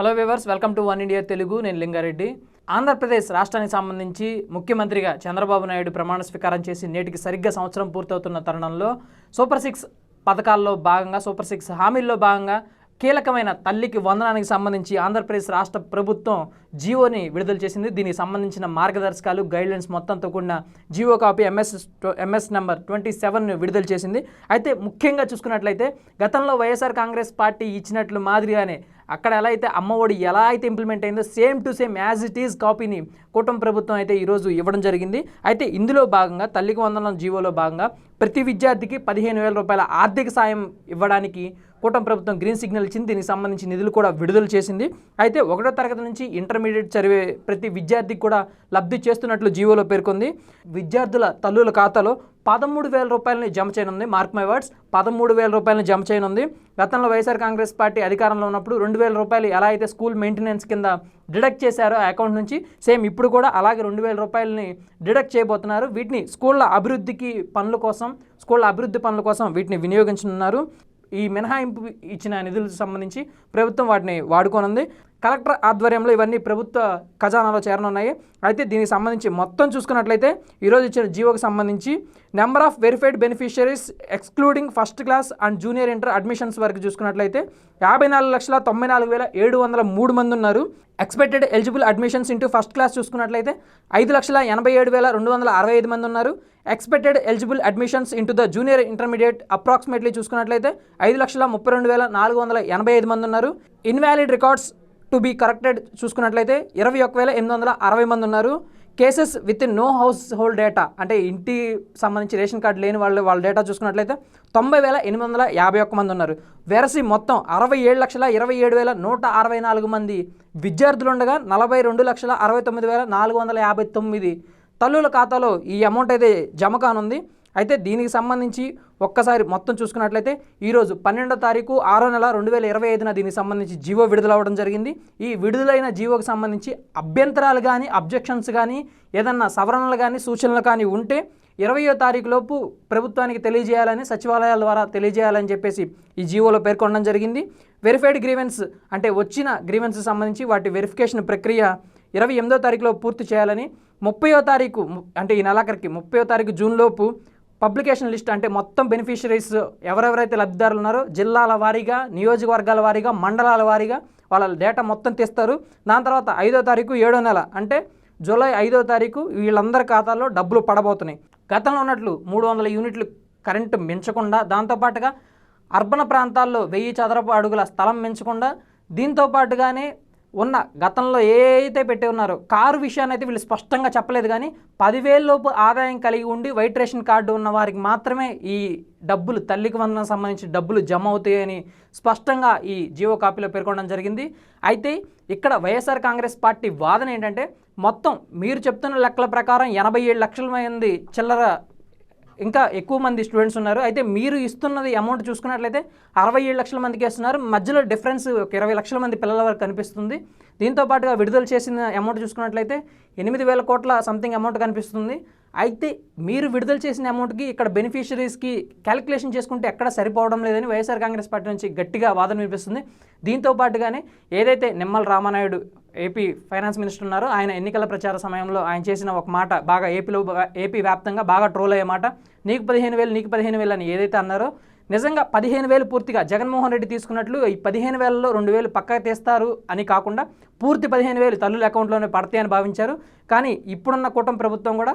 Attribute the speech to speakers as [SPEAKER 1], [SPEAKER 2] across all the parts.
[SPEAKER 1] Hello viewers welcome to one India Telugu. నేను లింగారెడ్డి. ఆంధ్రప్రదేశ్ రాష్ట్రానికి సంబంధించి ముఖ్యమంత్రిగా చంద్రబాబు నాయుడు ప్రమాణ స్వీకారం చేసి నేటికి సరిగ్గా సంవత్సరం పూర్తవుతున్న తరుణంలో సూపర్ సిక్స్ పథకాల్లో భాగంగా సూపర్ సిక్స్ హామీల్లో భాగంగా కీలకమైన తల్లికి వందనానికి సంబంధించి ఆంధ్రప్రదేశ్ రాష్ట్ర ప్రభుత్వం జీవోని విడుదల చేసింది. దీనికి సంబంధించిన మార్గదర్శకాలు గైడ్లైన్స్ మొత్తంతో కూడిన GO copy MS MS number twenty seven విడుదల చేసింది. అయితే ముఖ్యంగా చూసుకున్నట్లయితే గతంలో వైఎస్ఆర్ కాంగ్రెస్ పార్టీ ఇచ్చినట్లు మాదిరిగానే అక్కడ ఎలా అయితే అమ్మఒడి ఎలా అయితే ఇంప్లిమెంట్ అయిందో same to same as it is కాపీని కూటమి ప్రభుత్వం అయితే ఈరోజు ఇవ్వడం జరిగింది. అయితే ఇందులో భాగంగా తల్లికి వందనం జీవోలో భాగంగా ప్రతి విద్యార్థికి పదిహేను వేల రూపాయల ఆర్థిక సాయం ఇవ్వడానికి కూటమి ప్రభుత్వం గ్రీన్ సిగ్నల్ ఇచ్చింది. దీనికి సంబంధించి నిధులు కూడా విడుదల చేసింది. అయితే ఒకటో తరగతి నుంచి ఇంటర్మీడియట్ చదివే ప్రతి విద్యార్థికి కూడా లబ్ధి చేస్తున్నట్లు జీవోలో పేర్కొంది. విద్యార్థుల తల్లుల ఖాతాలో పదమూడు వేల రూపాయలని జమ చేయనుంది. మార్క్ మై వర్డ్స్ పదమూడు వేల రూపాయలని జమ చేయనుంది. గతంలో వైఎస్ఆర్ కాంగ్రెస్ పార్టీ అధికారంలో ఉన్నప్పుడు రెండు వేల రూపాయలు ఎలా అయితే స్కూల్ మెయింటెనెన్స్ కింద డిడక్ట్ చేశారో ఆ అకౌంట్ నుంచి సేమ్ ఇప్పుడు కూడా అలాగే రెండు వేల రూపాయలని డిడక్ట్ చేయబోతున్నారు. వీటిని స్కూళ్ళ అభివృద్ధికి పనుల కోసం స్కూళ్ళ అభివృద్ధి పనుల కోసం వీటిని వినియోగించనున్నారు. ఈ మినహాయింపు ఇచ్చిన నిధులకు సంబంధించి ప్రభుత్వం వాటిని వాడుకోనుంది. కలెక్టర్ ఆధ్వర్యంలో ఇవన్నీ ప్రభుత్వ ఖజానాలో చేరనున్నాయి. అయితే దీనికి సంబంధించి మొత్తం చూసుకున్నట్లయితే ఈరోజు ఇచ్చిన జీవోకి సంబంధించి number of verified beneficiaries excluding first class and junior inter admissions వరకు చూసుకున్నట్లయితే యాభై నాలుగు లక్షల తొంభై నాలుగు వేల ఏడు వందల మూడు మంది ఉన్నారు. Expected eligible admissions into first class చూసుకున్నట్లయితే ఐదు లక్షల ఎనభై ఏడు వేల రెండు వందల అరవై ఐదు మంది ఉన్నారు. Expected eligible admissions into the junior intermediate approximately చూసుకున్నట్లయితే ఐదు లక్షల ముప్పై రెండు వేల నాలుగు వందల ఎనభై ఐదు మంది ఉన్నారు. Invalid records to be corrected చూసుకున్నట్లయితే ఇరవై ఒక్క వేల ఎనిమిది వందల అరవై మంది ఉన్నారు. Cases with no household data అంటే ఇంటి సంబంధించి రేషన్ కార్డు లేని వాళ్ళు వాళ్ళ డేటా చూసుకున్నట్లయితే తొంభై వేల ఎనిమిది వందల యాభై ఒక్క మంది ఉన్నారు. వెరసి మొత్తం అరవై ఏడు లక్షల ఇరవై ఏడు వేల నూట అరవై నాలుగు మంది. విద్యార్థులు ఉండగా నలభై రెండు లక్షల అరవై తొమ్మిది వేల నాలుగు వందల యాభై తొమ్మిది. తల్లుల ఖాతాలో ఈ అమౌంట్ అయితే జమ కానుంది. అయితే దీనికి సంబంధించి ఒక్కసారి మొత్తం చూసుకున్నట్లయితే ఈరోజు పన్నెండో తారీఖు ఆరో నెల రెండు వేల ఇరవై ఐదున దీనికి సంబంధించి జీవో విడుదల అవ్వడం జరిగింది. ఈ విడుదలైన జీవోకి సంబంధించి అభ్యంతరాలు కానీ అబ్జెక్షన్స్ కానీ ఏదన్నా సవరణలు కానీ సూచనలు కానీ ఉంటే ఇరవయో తారీఖులోపు ప్రభుత్వానికి తెలియజేయాలని సచివాలయాల ద్వారా తెలియజేయాలని చెప్పేసి ఈ జీవోలో పేర్కొనడం జరిగింది. వెరిఫైడ్ గ్రీవెన్స్ అంటే వచ్చిన గ్రీవెన్స్ సంబంధించి వాటి వెరిఫికేషన్ ప్రక్రియ ఇరవై ఎనిమిదో తారీఖులో పూర్తి చేయాలని ముప్పయో తారీఖు ము- అంటే ఈ నెలాఖరికి ముప్పయో తారీఖు జూన్ లోపు పబ్లికేషన్ లిస్ట్ అంటే మొత్తం బెనిఫిషరీస్ ఎవరెవరైతే లబ్ధిదారులు ఉన్నారో జిల్లాల వారీగా నియోజకవర్గాల వారీగా మండలాల వారీగా వాళ్ళ డేటా మొత్తం తీస్తారు. దాని తర్వాత ఐదో తారీఖు ఏడో నెల అంటే జూలై ఐదో తారీఖు వీళ్ళందరి ఖాతాల్లో డబ్బులు పడబోతున్నాయి. గతంలో ఉన్నట్లు మూడు వందల యూనిట్లు కరెంటు మించకుండా దాంతోపాటుగా అర్బన్ ప్రాంతాల్లో వెయ్యి చదరపు అడుగుల స్థలం మించకుండా దీంతో పాటుగానే ఉన్న గతంలో ఏ అయితే పెట్టి ఉన్నారో కారు విషయాన్ని అయితే వీళ్ళు స్పష్టంగా చెప్పలేదు కానీ పదివేల లోపు ఆదాయం కలిగి ఉండి వైట్ రేషన్ కార్డు ఉన్న వారికి మాత్రమే ఈ డబ్బులు తల్లికి వందనం సంబంధించి డబ్బులు జమ అవుతాయని స్పష్టంగా ఈ జీవో కాపీలో పేర్కొనడం జరిగింది. అయితే ఇక్కడ వైఎస్ఆర్ కాంగ్రెస్ పార్టీ వాదన ఏంటంటే మొత్తం మీరు చెప్తున్న లెక్కల ప్రకారం ఎనభై ఏడు లక్షల మంది చిల్లర ఇంకా ఎక్కువ మంది స్టూడెంట్స్ ఉన్నారు. అయితే మీరు ఇస్తున్నది అమౌంట్ చూసుకున్నట్లయితే అరవై ఏడు లక్షల మందికి ఇస్తున్నారు మధ్యలో డిఫరెన్స్ ఒక ఇరవై లక్షల మంది పిల్లల వరకు కనిపిస్తుంది. దీంతో పాటుగా విడుదల చేసిన అమౌంట్ చూసుకున్నట్లయితే ఎనిమిది వేల కోట్ల సంథింగ్ అమౌంట్ కనిపిస్తుంది. అయితే మీరు విడుదల చేసిన అమౌంట్కి ఇక్కడ బెనిఫిషరీస్కి క్యాలిక్యులేషన్ చేసుకుంటే ఎక్కడ సరిపోవడం లేదని వైఎస్ఆర్ కాంగ్రెస్ పార్టీ నుంచి గట్టిగా వాదన వినిపిస్తుంది. దీంతో పాటుగానే ఏదైతే Nimmala Ramanaidu AP finance minister ఉన్నారో ఆయన ఎన్నికల ప్రచార సమయంలో ఆయన చేసిన ఒక మాట బాగా ఏపీలో ఏపీ వ్యాప్తంగా బాగా ట్రోల్ అయ్యే మాట. నీకు పదిహేను వేలు నీకు పదిహేను వేలు అని ఏదైతే అన్నారో నిజంగా పదిహేను వేలు పూర్తిగా జగన్మోహన్ రెడ్డి తీసుకున్నట్లు ఈ పదిహేను వేలలో రెండు వేలు పక్కకు తీస్తారు అని కాకుండా పూర్తి పదిహేను వేలు తల్లుల అకౌంట్లోనే పడతాయని భావించారు. కానీ ఇప్పుడున్న కూటమి ప్రభుత్వం కూడా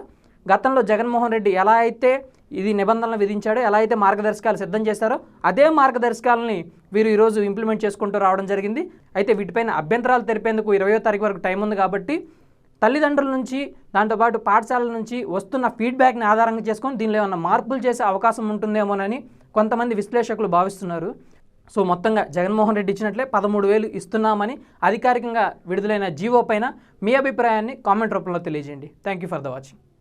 [SPEAKER 1] గతంలో జగన్మోహన్ రెడ్డి ఎలా అయితే ఇది నిబంధనలు విధించాడో ఎలా అయితే మార్గదర్శకాలు సిద్ధం చేశారో అదే మార్గదర్శకాలని వీరు ఈరోజు ఇంప్లిమెంట్ చేసుకుంటూ రావడం జరిగింది. అయితే వీటిపైన అభ్యంతరాలు తెలిపేందుకు ఇరవయో తారీఖు వరకు టైం ఉంది కాబట్టి తల్లిదండ్రుల నుంచి దాంతోపాటు పాఠశాలల నుంచి వస్తున్న ఫీడ్బ్యాక్ని ఆధారంగా చేసుకొని దీనిలో ఏమైనా మార్పులు చేసే అవకాశం ఉంటుందేమోనని కొంతమంది విశ్లేషకులు భావిస్తున్నారు. సో మొత్తంగా జగన్మోహన్ రెడ్డి ఇచ్చినట్లే పదమూడు వేలు ఇస్తున్నామని అధికారికంగా విడుదలైన జీవో పైన మీ అభిప్రాయాన్ని కామెంట్ రూపంలో తెలియజేయండి. Thank you for the watching